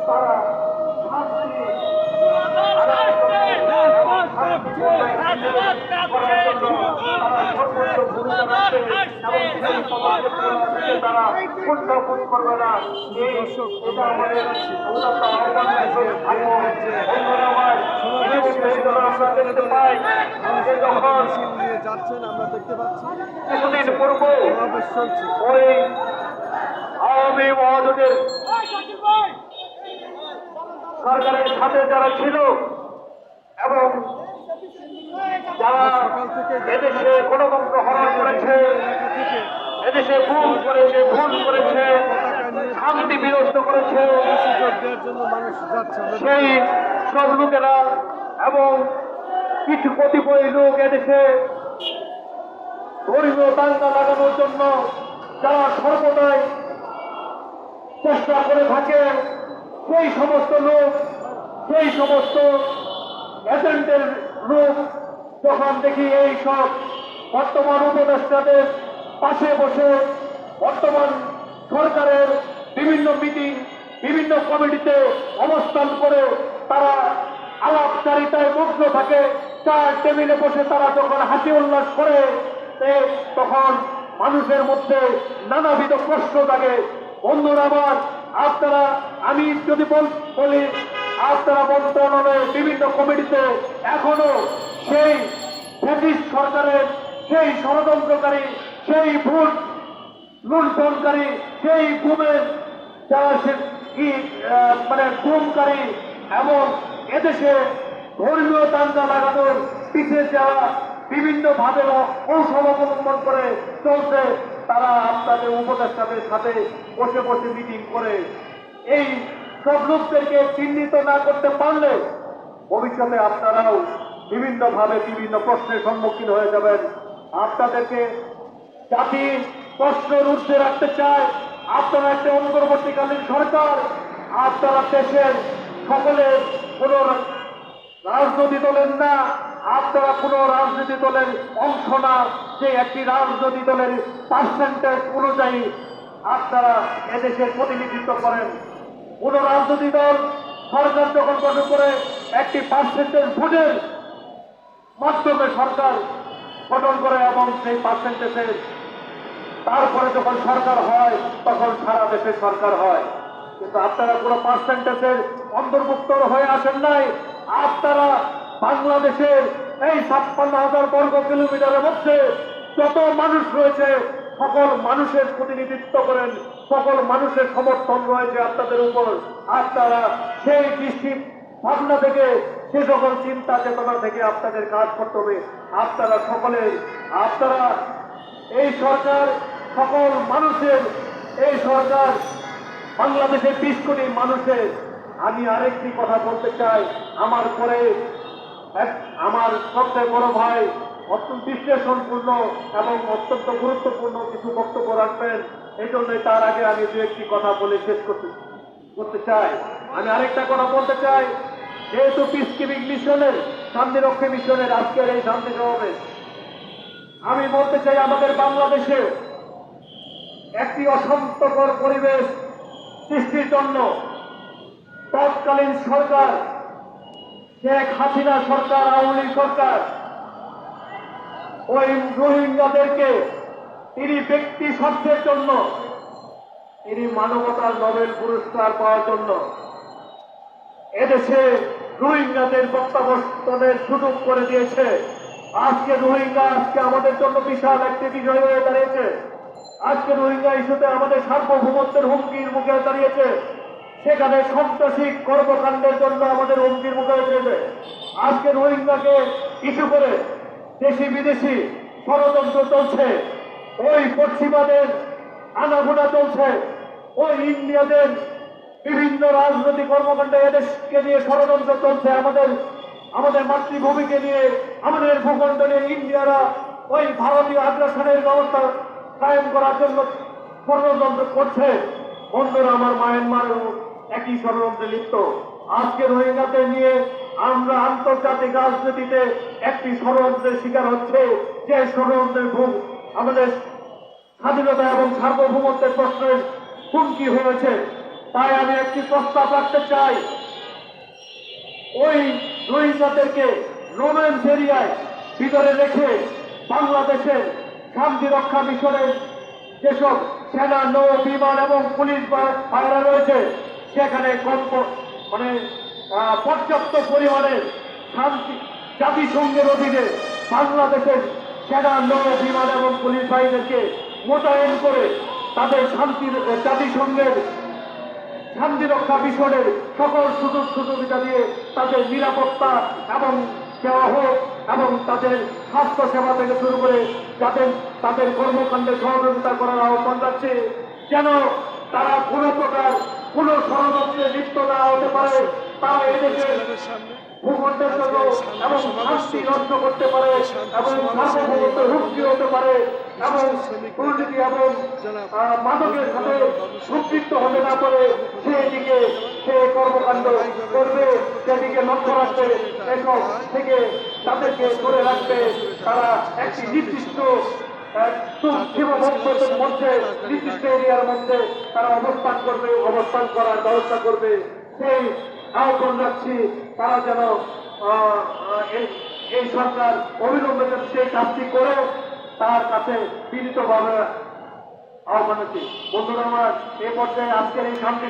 তারা তারা কুণ্ঠাবোধ করবে না এটা আমাদের যাচ্ছেন আমরা দেখতে পাচ্ছি। কিছুদিন পূর্ব ওই আওয়ামী মহাজোটের সরকারের সাথে যারা ছিল এবং যারা এদেশে গণতন্ত্র হরণ করেছে, এদেশে ভুল করেছে ভুল করেছে, শান্তি বিনষ্ট করেছে, সেই সব লোকেরা এবং কিছু কতিপয় লোক এদেশে ধর্মীয় দাঙ্গা লাগানোর জন্য যারা সর্বদাই চেষ্টা করে থাকে। সেই সমস্ত লোক সেই সমস্ত এজেন্টের লোক যখন দেখি এই সব বর্তমান উপদেষ্টাদের পাশে বসে বর্তমান সরকারের বিভিন্ন মিটিং বিভিন্ন কমিটিতে অবস্থান করে তারা আলাপচারিতায় মুগ্ধ থাকে। চার টেবিলে বসে তারা যখন হাসি উল্লাস করে তখন মানুষের মধ্যে নানাবিধ প্রশ্ন থাকে বন্ধুরা আমার, আপনারা, আমি যদি বল- আপনারা মন্ত্রণালয়ে বিভিন্ন কমিটিতে এখনও সেই ব্রিটিশ সরকারের সেই ষড়যন্ত্রকারী, সেই ভোট লুণ্ঠনকারী, সেই গুমের যারা কি মানে গুমকারী এবং এদেশে ধর্মীয় দাঙ্গা লাগানোর পিছিয়ে যারা বিভিন্ন ভাবে কৌশল অবলম্বন করে চলছে তারা আপনাদের উপদেষ্টাদের সাথে বসে বসে মিটিং করে। এই সব লোকদেরকে চিহ্নিত না করতে পারলে ভবিষ্যতে আপনারাও বিভিন্নভাবে বিভিন্ন প্রশ্নের সম্মুখীন হয়ে যাবেন। আপনাদেরকে জাতি প্রশ্নের ঊর্ধ্বে রাখতে চায়। আপনারা একটা অন্তর্বর্তীকালীন সরকার, আপনারা দেশের সকলের কোন রাজনৈতিক দলের না, আপনারা কোন রাজনীতি দলের অংশ না। যে একটি রাজনৈতিক দলের পার্সেন্টেজ অনুযায়ী আপনারা এদেশের প্রতিনিধিত্ব করেন। কোন রাজনৈতিক দল সরকার যখন গঠন করে, একটি পার্সেন্টেজ ভোটের মাধ্যমে সরকার গঠন করে এবং সেই পার্সেন্টেজের তারপরে যখন সরকার হয়, তখন সারা দেশের সরকার হয়। কিন্তু আপনারা কোনো পার্সেন্টেজের অন্তর্ভুক্ত হয়ে আসেন নাই। আপনারা বাংলাদেশের এই ছাপ্পান্ন হাজার বর্গ কিলোমিটারের মধ্যে যত মানুষ রয়েছে, সকল মানুষের প্রতিনিধিত্ব করেন, সকল মানুষের সমর্থন রয়েছে আপনাদের উপর। আপনারা সেই দৃষ্টি ভাবনা থেকে, সে সকল চিন্তা চেতনা থেকে আপনাদের কাজ করতে হবে। আপনারা সকলে, আপনারা এই সরকার, সকল মানুষের, এই সরকার বাংলাদেশের বিশ কোটি মানুষের। আমি আরেকটি কথা বলতে চাই, আমার পরে আমার সবচেয়ে বড় ভাই অত্যন্ত বিশ্লেষণপূর্ণ এবং অত্যন্ত গুরুত্বপূর্ণ কিছু বক্তব্য রাখবেন। এই জন্যই তার আগে আমি দু একটি কথা বলে শেষ করতে করতে চাই। আমি আরেকটা কথা বলতে চাই। যেহেতু পিস কিপিং মিশনের শান্তিরক্ষী মিশনের আজকের এই শান্তি সমাবেশ, আমি বলতে চাই আমাদের বাংলাদেশে একটি অশান্তকর পরিবেশ সৃষ্টির জন্য তৎকালীন সরকার, শেখ হাসিনা সরকার, আওয়ামী সরকার ওই রোহিঙ্গাদেরকে তিনি ব্যক্তি স্বার্থের জন্য, তিনি মানবতার নোবেল পুরস্কার পাওয়ার জন্য এদেশে রোহিঙ্গাদের প্রত্যাবর্তনের সুযোগ করে দিয়েছে। আজকে রোহিঙ্গা, আজকে আমাদের জন্য বিশাল একটি বিষয় হয়ে দাঁড়িয়েছে। আজকে রোহিঙ্গা ইস্যুতে আমাদের সার্বভৌমত্বের হুমকির মুখে দাঁড়িয়েছে। সেখানে সন্ত্রাসী কর্মকাণ্ডের জন্য আমাদের হুমকির মুখে দাঁড়িয়েছে। আজকে রোহিঙ্গাকে ইস্যু করে দেশি বিদেশি ষড়যন্ত্র চলছে। ওই পশ্চিমাদের আনাগোনা চলছে। ওই ইন্ডিয়াদের বিভিন্ন রাজনৈতিক কর্মকাণ্ড এদেশকে নিয়ে ষড়যন্ত্র চলছে। আমাদের আমাদের মাতৃভূমিকে নিয়ে, আমাদের ভূখণ্ড নিয়ে ইন্ডিয়ারা ওই ভারতীয় আগ্রাসনের ব্যবস্থা কায়েম করার জন্য ষড়যন্ত্র করছে। বন্ধুরা, আমার মায়ানমারও একই ষড়যন্ত্রে লিপ্ত। আজকে রোহিঙ্গাদের নিয়ে আমরা আন্তর্জাতিক রাজনীতিতে একটি ষড়যন্ত্রের শিকার হচ্ছে। যে ষড়যন্ত্রের ভূম আমাদের স্বাধীনতা এবং সার্বভৌমত্বের প্রশ্নের হুমকি হয়েছে, তাই আমি একটি প্রস্তাব রাখতে চাই। ওই রোহিঙ্গাদেরকে রোমেন্স এরিয়ায় ভিতরে রেখে বাংলাদেশের শান্তি রক্ষা মিশনের যেসব সেনা, নৌ, বিমান এবং পুলিশ বাহিনী রয়েছে, সেখানে কম মানে পর্যাপ্ত পরিমাণে শান্তি, জাতিসংঘের অধীনে বাংলাদেশের সেনা, নৌ, বিমান এবং পুলিশ বাহিনীদেরকে মোতায়েন করে তাদের শান্তির জাতিসংঘের শান্তি রক্ষা মিশনের সকল সুযোগ সুবিধা দিয়ে তাদের নিরাপত্তা এবং দেওয়া হোক এবং তাদের স্বাস্থ্য সেবা থেকে শুরু করে যাদের তাদের কর্মকাণ্ডে সহযোগিতা করার আহ্বান যাচ্ছে যেন তারা কোনো প্রকার কোনো ষড়যন্ত্রে লিপ্ত না হতে পারে। তারা করতে পারে না পারে সেদিকে সে কর্মকাণ্ড করবে সেদিকে লক্ষ্য রাখবে এসব থেকে তাদেরকে ধরে রাখবে। তারা একটি নির্দিষ্ট নির্দিষ্ট এরিয়ার মধ্যে তারা অবস্থান করবে, অবস্থান করার ব্যবস্থা করবে। সেই আহ্বান রাখছি তারা যেন এই- সরকার অবিলম্বে সেই কাজটি করে তার কাছে বিনীতভাবে আহ্বান রাখছি বন্ধুরা, আমার এ পর্যায়ে আজকের এই শান্তি